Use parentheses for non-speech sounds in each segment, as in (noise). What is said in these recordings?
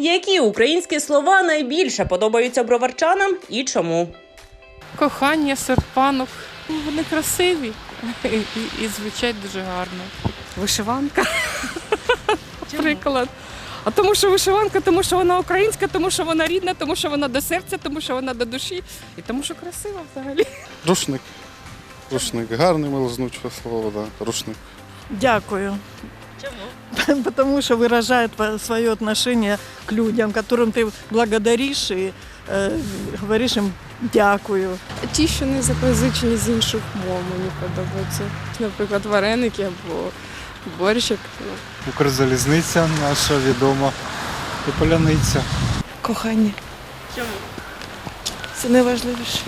Які українські слова найбільше подобаються броварчанам і чому? Кохання, серпанок. Ну, Вони красиві і, і, і звучать дуже гарно. Вишиванка. Приклад. А тому, що вишиванка, тому що вона українська, тому що вона рідна, тому що вона до серця, тому що вона до душі і тому, що красива взагалі. Рушник. Рушник. Гарне милознучне слово, да. Рушник. Дякую. Чому? (laughs) Потому что выражает по- свое отношение к людям, которым ты благодаришь и э, говоришь им дякую. Ті, що не запозичені з інших мов, мені подобаються. Наприклад, вареники або борщик. Укрзалізниця наша відома і поляниця. Кохання. Чому? Це найважливіше.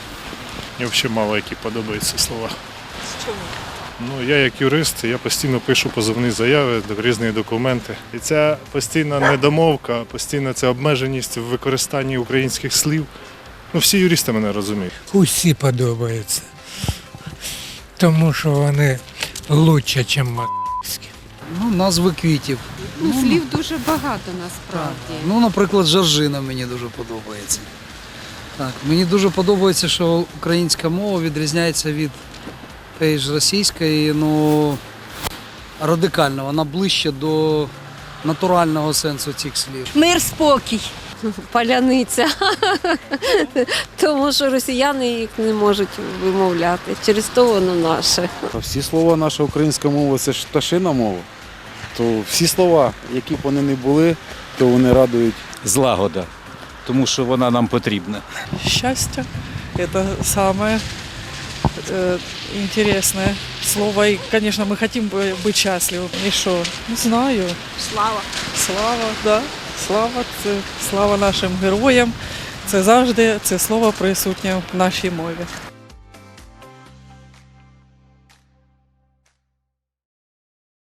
Мені взагалі мало які подобаються слова. Чому? Ну, я як юрист, я постійно пишу позовні заяви, різні документи. І ця постійна недомовка, постійна ця обмеженість в використанні українських слів. Ну, всі юристи мене розуміють. Усі подобаються. Тому що вони лучше, ніж матські. Ну, назви квітів. Ну, слів дуже багато насправді. Ну, наприклад, жаржина мені дуже подобається. Так, мені дуже подобається, що українська мова відрізняється від тієї ж російської, ну радикально. Вона ближче до натурального сенсу цих слів. Мир, спокій. Паляниця. Тому що росіяни їх не можуть вимовляти. Через то воно наше. Всі слова наша українська мова це ж пташина мова. То всі слова, які б вони не були, то вони радують. Злагода, тому що вона нам потрібна. Счастье – это самое э, интересное слово. И, конечно, мы хотим бы- быть счастливы. И что? Не знаю. Слава. Слава, да. Слава, це слава нашим героям. Це завжди це слово присутнє в нашій мові.